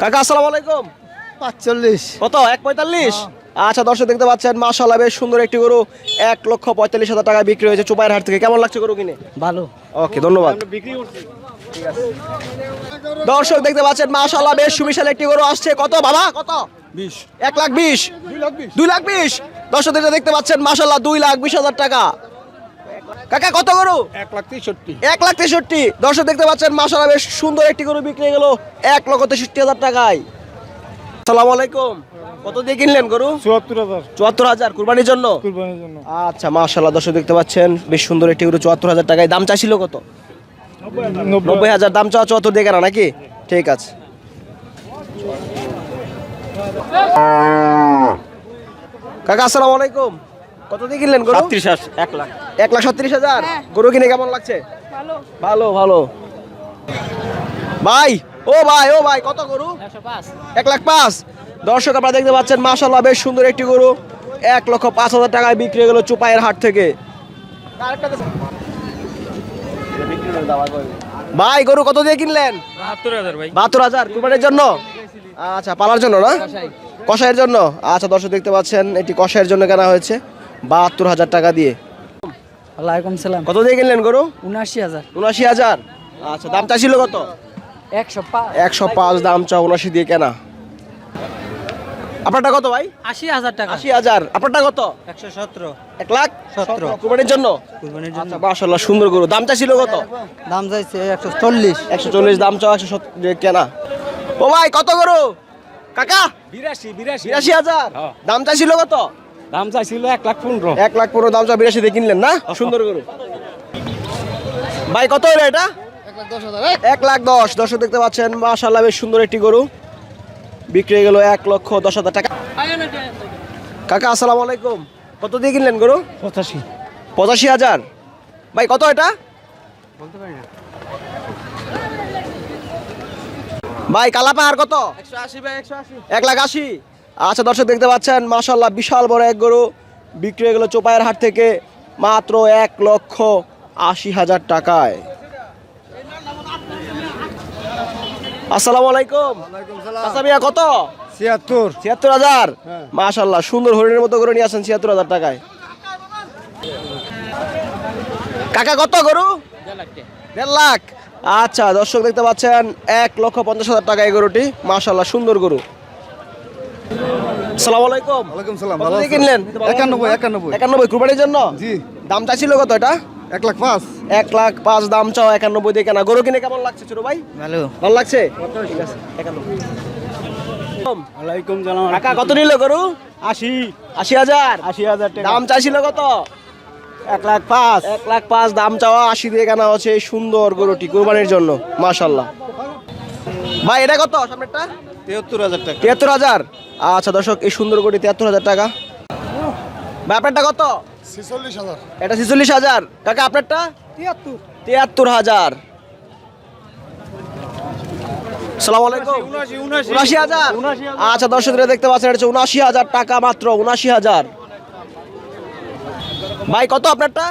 কাকা আসসালামু আলাইকুম। পাঁচচল্লিশ। কত? এক পঁয়তাল্লিশ? আচ্ছা দর্শক দেখতে পাচ্ছেন মাশাল্লাহ বেশ সুন্দর একটি গরু। এক লক্ষ পঁয়তাল্লিশ হাজার টাকা বিক্রি হয়েছে চুপাইয়ের হাট থেকে। কেমন লাগছে গরু কিনে? ভালো। ওকে ধন্যবাদ। দর্শক দেখতে পাচ্ছেন মাশাল্লাহ বেশ সুবিশাল একটি গরু আসছে। কত বাবা? কত? বিশ। এক লাখ বিশ? দুই লাখ বিশ। দর্শক দেখতে পাচ্ছেন মাশাল্লাহ দুই লাখ বিশ হাজার টাকা। কাকা কত গরু? এক লাখ তেষট্টি। এক লাখ তেষট্টি। দর্শক দেখতে পাচ্ছেন মাশাল্লাহ বেশ সুন্দর একটি গরু বিক্রি গেল এক লক্ষ তেষট্টি হাজার টাকায়। সালাম আলাইকুম। কত দিয়ে কিনলেন গরু? চুয়াত্তর হাজার। চুয়াত্তর হাজার কুরবানির জন্য? কুরবানির জন্য। আচ্ছা মাশাল্লাহ দর্শক দেখতে পাচ্ছেন বেশ সুন্দর একটি গরু চুয়াত্তর হাজার টাকায়। দাম চাইছিল কত? নব্বই হাজার দাম চাওয়া চুয়াত্তর দিয়ে কেনা নাকি? ঠিক আছে। কাকা আসসালামু আলাইকুম। কত দিয়ে কিনলেন গরু? সাতত্রিশ এক লাখ। এক লাখ সাতত্রিশ হাজার? গরু কিনে কেমন লাগছে? ভালো। ভালো ভাই ও ভাই ও ভাই কত গরু? এক লাখ পাঁচ। দর্শক আপনারা দেখতে পাচ্ছেন বেশ সুন্দর একটি গরু। এক লক্ষ পাঁচ হাজার টাকায় বিক্রি হয়ে গেল চুপাইয়ের হাট থেকে। ভাই গরু কত দিয়ে কিনলেন? বাহাত্তর হাজার ভাই। বাহাত্তর হাজার কুরবানির জন্য? আচ্ছা পালার জন্য না? কষাইয়ের জন্য? আচ্ছা দর্শক দেখতে পাচ্ছেন এটি কষাইয়ের জন্য কেনা হয়েছে। বাহাত্তর হাজার টাকা দিয়ে। ওয়ালাইকুম সালাম। কত দিয়ে কিনলেন গরু? উনাশি হাজার। উনাশি হাজার? আচ্ছা দাম চাইছিল কত? একশো পাঁচ একশো পাঁচ দাম চা উনাশি দিয়ে কেনা। আপনারটা কত ভাই? আশি হাজার টাকা। আশি হাজার। আপনারটা কত? একশো সতেরো। এক লাখ? সতেরো। কুরবানির জন্য? কুরবানির আচ্ছা মাশাল্লাহ সুন্দর গরু। দাম চাইছিল কত? দাম চাইছে একশো চল্লিশ। একশো চল্লিশ দাম চাও একশো কেনা। ও ভাই কত গরু? কাকা? বিরাশি বিরাশি। বিরাশি হাজার? হ্যাঁ। দাম চাইছিল কত? দাম চাইছিল এক লাখ পনেরো। এক লাখ পনেরো দাম চা বিরাশি দিয়ে কিনলেন না? সুন্দর গরু। ভাই কত হলো এটা? এক লাখ দশ দর্শক দেখতে পাচ্ছেন মাশাল্লাহ বেশ সুন্দর একটি গরু। বিক্রি হয়ে গেল এক লক্ষ দশ হাজার টাকা। কাকা আসসালামু আলাইকুম। কত দিয়ে কিনলেন গরু? পঁচাশি। পঁচাশি হাজার। ভাই কত এটা? ভাই কালা পাহাড় কত এক লাখ আশি। আচ্ছা দর্শক দেখতে পাচ্ছেন মাশাল্লাহ বিশাল বড় এক গরু। বিক্রি হয়ে গেল চোপায়ের হাট থেকে মাত্র এক লক্ষ আশি হাজার টাকায়। আসসালামু আলাইকুম। আচ্ছা কত? ছিয়াত্তর। ছিয়াত্তর হাজার? হ্যাঁ। মাশাল্লাহ সুন্দর হরিণের মতো করে নিয়ে আসেন ছিয়াত্তর হাজার টাকায়। কাকা কত গরু? দেড় লাখ। আচ্ছা দর্শক দেখতে পাচ্ছেন এক লক্ষ পঞ্চাশ হাজার টাকা এই গরুটি। মাশাল্লাহ সুন্দর গরু। সালাম আলাইকুম। ওয়ালাইকুম সালাম ভালো আছেন? কিনলেন? একানব্বই একানব্বই। একানব্বই কুরবানির জন্য? জি। দাম চাইছিল কত এটা? এক লাখ পাঁচ। এক লাখ পাঁচ দাম চাও একানব্বই দিয়ে কেনা। গরু কিনে কেমন লাগছে ছোট ভাই? ভালো। ভালো লাগছে? ঠিক আছে একানব্বই। ওয়ালাইকুম সালাম। কাকা কত নিল গরু? আশি। আশি হাজার? আশি হাজার টাকা। দাম চাইছিল কত? এক লাখ পাঁচ। এক লাখ পাঁচ দাম চাওয়া আশি দিয়ে কেনা হচ্ছে সুন্দর গরুটি কোরবানির জন্য মাশাল্লাহ ভাই এটা কত? সামনেরটা? তিয়াত্তর হাজার টাকা। তিয়াত্তর হাজার? আচ্ছা দর্শক এই সুন্দর গরুটি তিয়াত্তর হাজার টাকা। আপনারটা কত? ছেচল্লিশ হাজার। এটা ছেচল্লিশ হাজার। কাকা আপনারটা? তিয়াত্তর। তিয়াত্তর হাজার। আচ্ছা দর্শকরা দেখতে পাচ্ছেন এটা উনাশি হাজার টাকা মাত্র উনাশি হাজার। ভাই কত আপনারটা?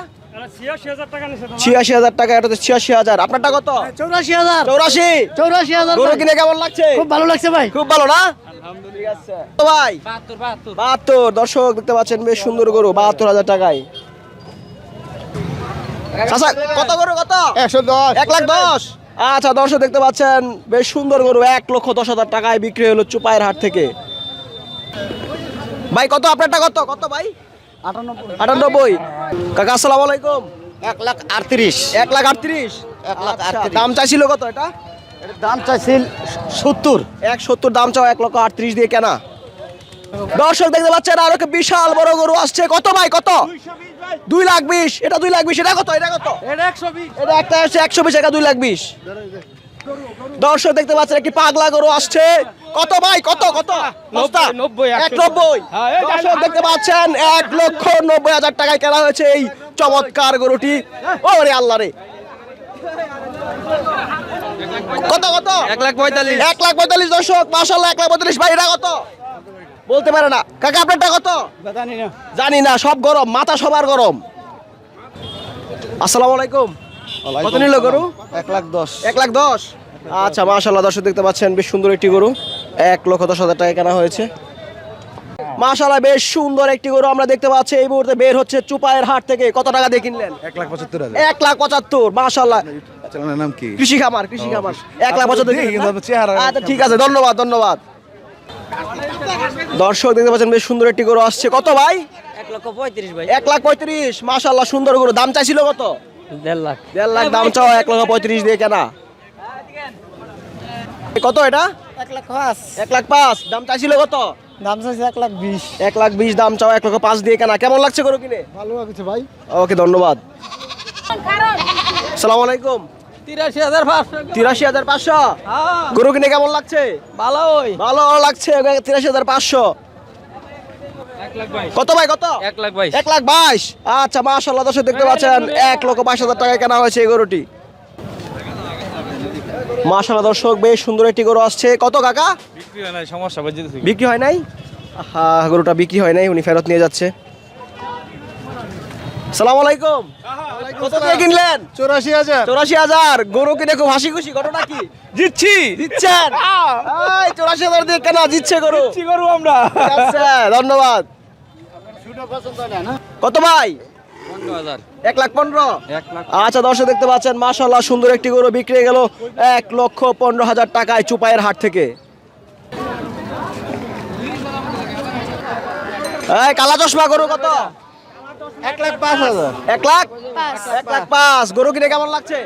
ছিয়াশি হাজার টাকা নিছে ছিয়াশি হাজার টাকা এটা হচ্ছে ছিয়াশি হাজার। আপনারটা কত? চৌরাশি হাজার। চৌরাশি। চৌরাশি হাজার কিনে কেমন লাগছে? খুব ভালো লাগছে ভাই। খুব ভালো না? ভাই বাহাত্তর বাহাত্তর। বাহাত্তর দর্শক দেখতে পাচ্ছেন বেশ সুন্দর গরু বাহাত্তর হাজার টাকায়। চাচা, কত গরু কত? একশো দশ। এক লাখ দশ? আচ্ছা দর্শক দেখতে পাচ্ছেন বেশ সুন্দর গরু এক লক্ষ দশ হাজার টাকায় বিক্রি হলো চুপায়ের হাট থেকে। ভাই কত? আপনারটা কত? কত ভাই? আটানব্বই। কাকা আসসালামু আলাইকুম। এক লাখ আটত্রিশ। এক লাখ আটত্রিশ। এক লাখ আচ্ছা, আটত্রিশ। দাম চাইছিল কত এটা? দাম চাইছিল সত্তর। এক সত্তর দাম চাও এক লক্ষ আটত্রিশ দিয়ে কেনা। দর্শক দেখতে পাচ্ছেন আর বিশাল বড় গরু আসছে। কত ভাই কত? দুই লাখ বিশ। এটা দুই লাখ বিশ এটা কত? এটা কত? এটা একশো বিশ। এটা একটা হচ্ছে একশো বিশ এটা দুই লাখ বিশ। দর্শক দেখতে পাচ্ছেন একটি পাগলা গরু আসছে। কত ভাই কত কত? নব্বই, এক নব্বই। হ্যাঁ, দর্শক দেখতে পাচ্ছেন এক লক্ষ নব্বই হাজার টাকায় কেনা হয়েছে এই চমৎকার গরুটি। ও রে আল্লাহ রে। কত কত? এক লাখ পঁয়তাল্লিশ। এক লাখ পঁয়তাল্লিশ দর্শক মাসাল্লাহ এক লাখ পঁয়তাল্লিশ। ভাই এটা কত? বলতে পারে না। কাকা আপনারটা কত? জানি না জানি না সব গরম মাথা সবার গরম। আসসালামু আলাইকুম। কত নিল গরু? এক লাখ দশ। এক লাখ দশ? আচ্ছা মাশাল্লাহ দর্শক দেখতে পাচ্ছেন বেশ সুন্দর একটি গরু। এক লক্ষ দশ হাজার টাকা কেনা হয়েছে। মাশাল্লাহ বেশ সুন্দর একটি গরু আমরা দেখতে পাচ্ছি। এই মুহূর্তে বের হচ্ছে চুপায়ের হাট থেকে। কত টাকা দিয়ে কিনলেন? এক লাখ পঁচাত্তর এক লাখ পঁচাত্তর মাশাল্লাহ চ্যানেলের নাম কি? কৃষি খামার কৃষি খামার। এক লাখ পঁচাত্তর দেখি চেহারা- আচ্ছা ঠিক আছে ধন্যবাদ ধন্যবাদ। দর্শক দেখতে পাচ্ছেন বেশ সুন্দর একটি গরু আসছে। কত ভাই? এক লক্ষ পঁয়ত্রিশ ভাই। এক লাখ পঁয়ত্রিশ সুন্দর গরু। দাম চাইছিল কত? দেড় লাখ। দেড় লাখ দাম চাও এক লক্ষ পঁয়ত্রিশ দিয়ে কেনা। কত এটা? এক লাখ পাঁচ। এক লাখ পাঁচ। দাম চাইছিল কত? দাম চাইছে এক লাখ বিশ। এক লাখ বিশ দাম চাও এক লক্ষ পাঁচ দিয়ে কেনা। কেমন লাগছে গরু কিনে? ভালো লাগছে ভাই। ওকে ধন্যবাদ। সালাম আলাইকুম। তিরাশি হাজার পাঁচশো। তিরাশি হাজার পাঁচশো? গরু কিনে কেমন লাগছে? ভালো ভালো লাগছে তিরাশি হাজার পাঁচশো। কত ভাই কত? এক লাখ বাইশ। এক লাখ বাইশ। আচ্ছা মাশাল্লাহ দর্শক দেখতে পাচ্ছেন এক লক্ষ বাইশ হাজার টাকায় কেনা হয়েছে এই গরুটি। মাশাল্লাহ দর্শক বেশ সুন্দর একটি গরু আসছে। কত কাকা? বিক্রি হয় না সমস্যা বিক্রি হয় নাই? হ্যাঁ গরুটা বিক্রি হয় নাই উনি ফেরত নিয়ে যাচ্ছে। সালাম আলাইকুম কত দিয়ে কিনলেন? চৌরাশি হাজার। চৌরাশি হাজার। গরু কিনে খুব হাসি খুশি ঘটনা কি? জিতছি। দিচ্ছেন চৌরাশি হাজার দিয়ে কেনা দিচ্ছে গরু। করব আমরা। ধন্যবাদ। কত ভাই? এক লাখ পনেরো? আচ্ছা দর্শক দেখতে পাচ্ছেন মাশাল্লাহ সুন্দর একটি গরু বিক্রি হয়ে গেল এক লক্ষ পনেরো হাজার টাকায় চুপাইয়ের হাট থেকে। এই কালা চশমা গরু কত? এক লাখ পাঁচ হাজার। এক লাখ? এক লাখ পাঁচ। গরু কিনে কেমন লাগছে?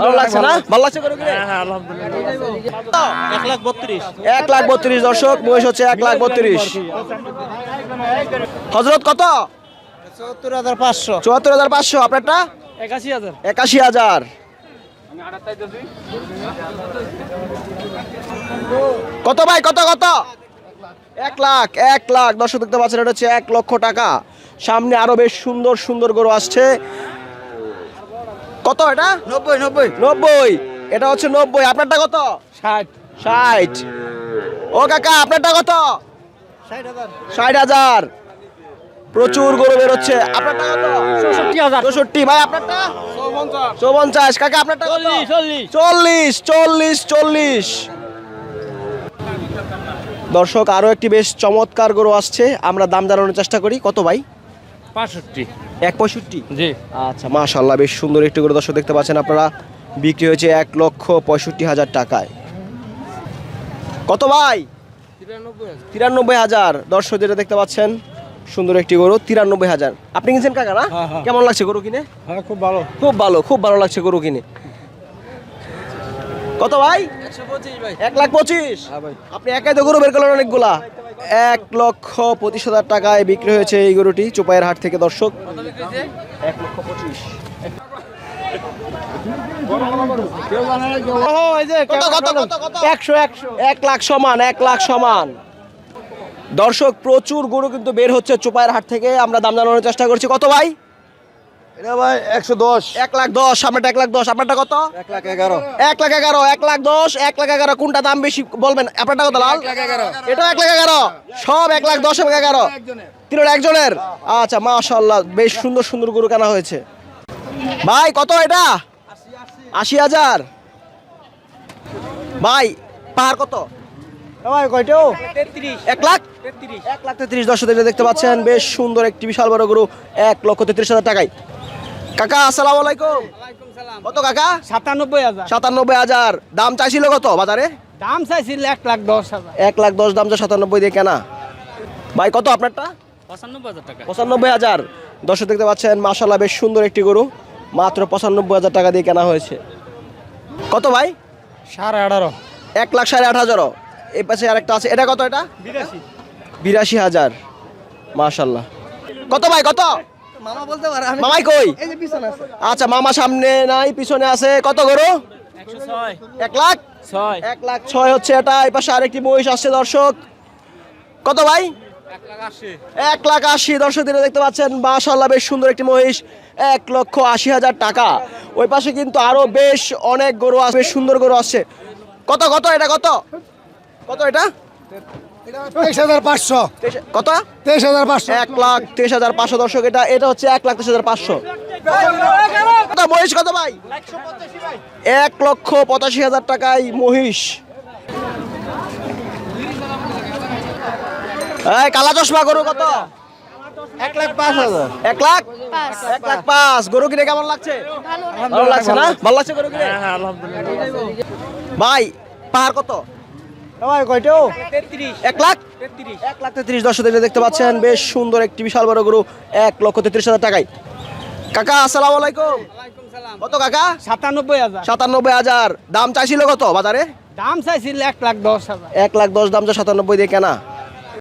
ভালো লাগছে না? ভালো লাগছে গরু কিনে? এক লাখ বত্রিশ। এক লাখ বত্রিশ দর্শক বয়স হচ্ছে এক লাখ বত্রিশ। হজরত কত? চৌত্তর হাজার পাঁচশো। চুয়াত্তর হাজার পাঁচশো। আপনারটা? একাশি হাজার। একাশি হাজার। কত ভাই? কত কত? এক লাখ এক লাখ। দর্শক দেখতে পাচ্ছেন এটা হচ্ছে এক লক্ষ টাকা। সামনে আরও বেশ সুন্দর সুন্দর গরু আসছে। কত এটা? নব্বই নব্বই। নব্বই। এটা হচ্ছে নব্বই। আপনারটা কত? ষাট। ষাট। ও কাকা আপনারটা কত? ষাট হাজার। প্রচুর গরু বেরোচ্ছে। আপনারটা কত? চৌষট্টি হাজার। চৌষট্টি। ভাই আপনারটা? চৌপঞ্চাশ। কাকা আপনারটা কত? চল্লিশ চল্লিশ চল্লিশ। দর্শক আরও একটি বেশ চমৎকার গরু আসছে। আমরা দাম জানানোর চেষ্টা করি। কত ভাই? এক পঁয়ষট্টি? জি। আচ্ছা মাশাল্লাহ বেশ সুন্দর একটি গরু দর্শক দেখতে পাচ্ছেন আপনারা। বিক্রি হয়েছে এক লক্ষ পঁয়ষট্টি হাজার টাকায়। কত ভাই? তিরানব্বই হাজার। দর্শক যেটা দেখতে পাচ্ছেন সুন্দর একটি গরু তিরানব্বই হাজার। আপনি কিনছেন কাকা না? কেমন লাগছে গরু কিনে? হ্যাঁ খুব ভালো। খুব ভালো খুব ভালো লাগছে গরু কিনে। কত ভাই? এক লাখ পঁচিশ? আপনি একাই তো গরু বের করলেন অনেকগুলা। এক লক্ষ পঁচিশ হাজার টাকায় বিক্রি হয়েছে এই গরুটি চোপাইয়ের হাট থেকে দর্শক। এক লক্ষ পঁচিশ। এক লাখ সমান এক লাখ সমান। দর্শক প্রচুর গরু কিন্তু বের হচ্ছে চোপাইয়ের হাট থেকে। আমরা দাম জানানোর চেষ্টা করছি। কত ভাই? এটা ভাই একশো দশ এক লাখ দশ এক লাখ দশ আপনারটা কত এক লাখ এগারো এক লাখ এগারো এক লাখ দশ এক লাখ এগারো কোনটা দাম বেশি বলবেন আপনারটা কত লাল এটা এক লাখ এগারো সব এক লাখ দশ এবং এগারো একজনের আচ্ছা মাশাল্লাহ বেশ সুন্দর সুন্দর গরু কেনা হয়েছে ভাই কত এটা আশি হাজার ভাই পাহাড় কত ভাই কয়টাও এক লাখ এক লাখ তেত্রিশ দশ হাজার দেখতে পাচ্ছেন বেশ সুন্দর একটি বিশাল বড় গরু এক লক্ষ তেত্রিশ হাজার টাকায় কাকা আসসালামু আলাইকুম। কত কাকা? সাতানব্বই হাজার। সাতানব্বই হাজার। দাম চাইছিল কত বাজারে? দাম চাইছিল এক লাখ দশ হাজার। এক লাখ দশ দাম চা সাতানব্বই দিয়ে কেনা। ভাই কত আপনারটা? পঁচানব্বই হাজার টাকা। পঁচানব্বই হাজার। দর্শক দেখতে পাচ্ছেন মাশাল্লাহ বেশ সুন্দর একটি গরু। মাত্র পঁচানব্বই হাজার টাকা দিয়ে কেনা হয়েছে। কত ভাই? সাড়ে আঠারো। এক লাখ সাড়ে আট হাজারও। এই পাশে আরেকটা আছে। এটা কত এটা? বিরাশি। বিরাশি হাজার। মাশাল্লাহ কত ভাই কত? মামা বলতে পারে মামাই কই? এই যে পিছনে আছে। আচ্ছা মামা সামনে নাই পিছনে আছে কত গরু? এক লাখ? ছয়। এক লাখ ছয় হচ্ছে এটা এই পাশে আরেকটি মহিষ আসছে দর্শক। কত ভাই? এক লাখ আশি। এক লাখ আশি দর্শক দিনে দেখতে পাচ্ছেন মাশাল্লাহ বেশ সুন্দর একটি মহিষ। এক লক্ষ আশি হাজার টাকা। ওই পাশে কিন্তু আরও বেশ অনেক গরু আছে বেশ সুন্দর গরু আছে কত কত এটা কত? কত এটা? তেইশ হাজার পাঁচশো। কত? তেইশ হাজার পাঁচশো। এক লাখ তেইশ হাজার পাঁচশো দর্শক এটা এটা হচ্ছে এক লাখ তেইশ হাজার পাঁচশো। মহিষ কত ভাই? এক লক্ষ পঁচাশি হাজার টাকায় মহিষ। এই কালা চশমা গরু কত? এক লাখ পাঁচ হাজার। এক লাখ? এক লাখ পাঁচ। গরু কিনে কেমন লাগছে? ভালো লাগছে না? ভালো লাগছে গরু কিনে? ভাই পাহাড় কত? এক লাখ? এক লাখ তেত্রিশ দর্শক দেখতে পাচ্ছেন বেশ সুন্দর একটি বিশাল বড় গরু এক লক্ষ তেত্রিশ হাজার টাকায়। কাকা আসসালামু আলাইকুম। কত কাকা? সাতানব্বই হাজার। সাতানব্বই হাজার। দাম চাইছিল কত বাজারে? দাম চাইছিল এক লাখ দশ হাজার। এক লাখ দশ দাম যা সাতানব্বই দিয়ে কেনা।